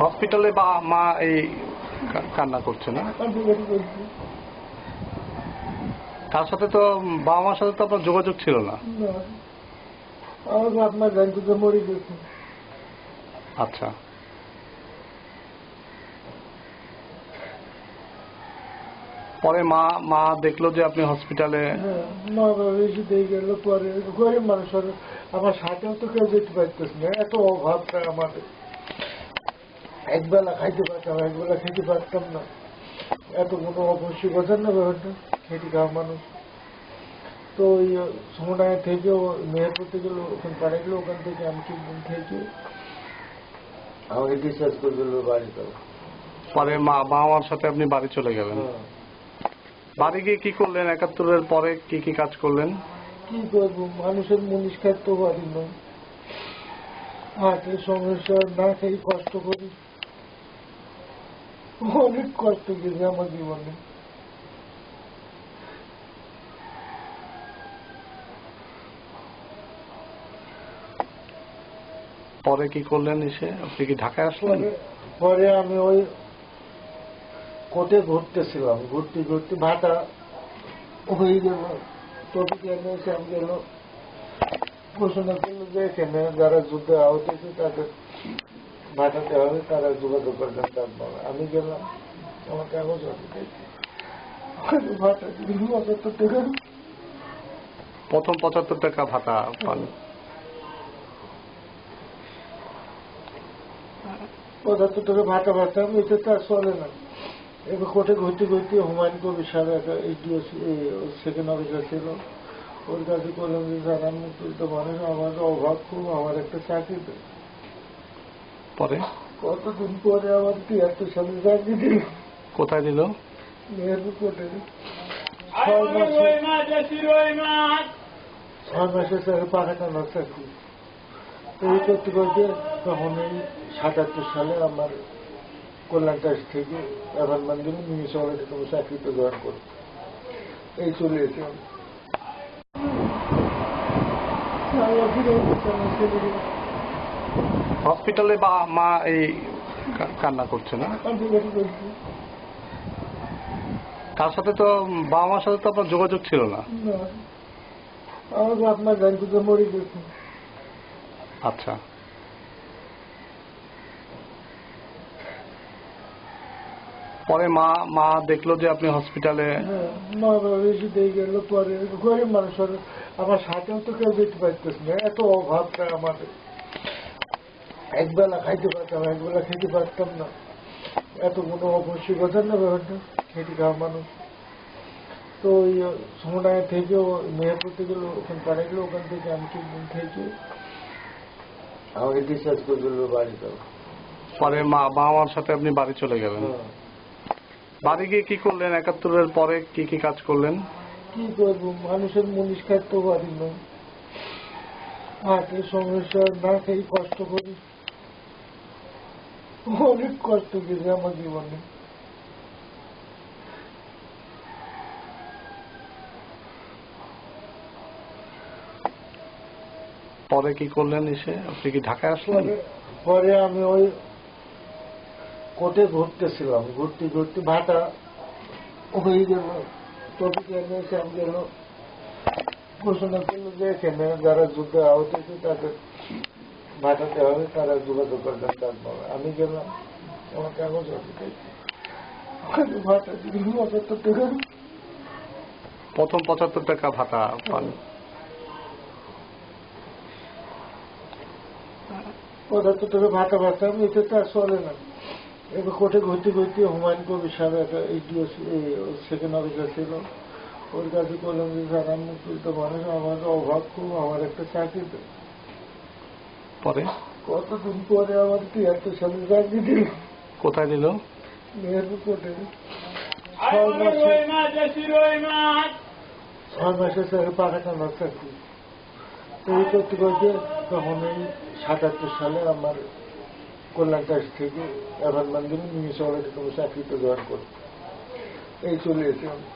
হসপিটালে বা মা এই কান্না করছে না? তার সাথে তো বাবা মার সাথে তো আপনার যোগাযোগ ছিল না? না। আমার বাপ মা জানতো মরে গেছে। আচ্ছা। পরে মা মা দেখল যে আপনি হসপিটালে হ্যাঁ মা দিয়ে গেল পরে গরিব মানুষ আমার সাথেও তো কেউ যেতে পারতেছে না এত অভাবটা আমাদের। একবেলা খাইতে পারতাম একবেলা খেতে পারতাম না। এত কোনো অবশ্যই বোঝেন না ব্যাপারটা খেতে খাওয়া মানুষ। তো ওই সময় থেকেও মেয়ের করতে গেলো ওখানে পাড়া গেলো ওখান থেকে আমি কিছুদিন থেকে আমাকে ডিসচার্জ করে দিল বাড়িতে। পরে মা বাবা মার সাথে আপনি বাড়ি চলে গেলেন? হ্যাঁ। বাড়ি গিয়ে কি করলেন? একাত্তরের পরে কি কি কাজ করলেন? কি করব? মানুষের মুনিশ খাইতে পারি না সমস্যা না কষ্ট করি। অনেক কষ্ট গেছে আমার জীবনে। পরে কি করলেন এসে? আপনি কি ঢাকায় আসলেন? পরে আমি ওই কোর্টে ঘুরতেছিলাম ঘুরতে ঘুরতে ভাটা হয়ে গেল। টপিক এনে এসে আমি গেল ঘোষণা করল যে এখানে যারা যুদ্ধে আহত হয়েছে তাদের ভাটাতে হবে তারা যোগাযোগ করবেন তার বাবা আমি গেলাম আমার কাগজ ভাটা দিল পঁচাত্তর টাকা। প্রথম পঁচাত্তর টাকা ভাতা পান। পঁচাত্তর টাকা ভাটা ভাতা এতে তো আর চলে না। এবার কোর্টে ঘুরতে ঘুরতে হুমায়ুন কবির সাহেব একটা এইটিও সেকেন্ড অফিসার ছিল। ওর কাছে করলাম যে স্যার আমি মুক্তিযুদ্ধ মানুষ আমার অভাব খুব আমার একটা চাকরি। পরে? কতদিন পরে আমার তিয়াত্তর সালে চাকরি দিল। কোথায় দিল? মেহেরপুর কোর্টে। ছয় মাসে ছয় মাসে স্যার পাখা টানার চাকরি। এই করতে করতে তখন এই সাতাত্তর সালে আমার কল্যাণ দাস থেকে এভান মন্দির মিউনিসিপালিটি কোনো চাকরিতে জয়েন করি এই চলে এসে হসপিটালে বা মা এই কান্না করছে না? তার সাথে তো বাবা মার সাথে তো আপনার যোগাযোগ ছিল না। মরে গেছে। আচ্ছা। পরে মা মা দেখল যে আপনি হসপিটালে হ্যাঁ মা দিয়ে গেল পরে গরিব মানুষ আর আমার সাথেও তো কেউ যেতে পারতেছে না এত অভাবটা আমাদের। একবেলা খাইতে পারতাম একবেলা খেতে পারতাম না। এত কোনো অবশ্যই না ব্যাপারটা খেতে খাওয়া মানুষ। তো ওই সময় থেকেও মেয়ের করতে গেলো ওখানে পাড়া গেলো ওখান থেকে আমি কিছুদিন থেকে আমাকে ডিসচার্জ করে দিল বাড়িতে। পরে মা বাবা মার সাথে আপনি বাড়ি চলে গেলেন। হ্যাঁ। বাড়ি গিয়ে কি করলেন? একাত্তরের পরে কি কি কাজ করলেন? কি করব? মানুষের মুনিশ খাইতে পারি না হাটের সমস্যা না খেয়ে কষ্ট করি। অনেক কষ্ট গেছে আমার জীবনে। পরে কি করলেন এসে? আপনি কি ঢাকায় আসলেন? পরে আমি ওই কোর্টে ঘুরতেছিলাম ঘুরতে ঘুরতে ভাটা হয়ে গেল। এনে আমি গেল ঘোষণা করল যে এখানে যারা যুদ্ধে আহত হয়েছে তাদের ভাটাতে হবে তারা যোগাযোগ করবেন বাবা। আমি গেলাম আমার কাগজ ওখানে ভাটা দিল পঁচাত্তর টাকা। প্রথম পঁচাত্তর টাকা ভাতা পান। পঁচাত্তর টাকা ভাতা ভাতা এতে তো আর চলে না। এবার কোর্টে ঘুরতে ঘুরতে হুমায়ুন কবির সাহেব একটা এইটিও সেকেন্ড অফিসার ছিল। ওর কাছে করলাম যে স্যার আমি মুক্তিযুদ্ধ মানুষ আমার অভাব খুব আমার একটা চাকরি পরে? কতদিন পরে আমার তিয়াত্তর সালে চাকরি দিল। কোথায় দিল? মেহেরপুর কোর্টে। ছয় মাসে স্যার পাখা টানার চাকরি। তো এই করতে করতে তখন এই সাতাত্তর সালে আমার কল্যাণ দাস থেকে এভান মন্দির মিউনিসিপালিটি কোনো চাকরিতে জয়েন করি এই চলে এসে আমি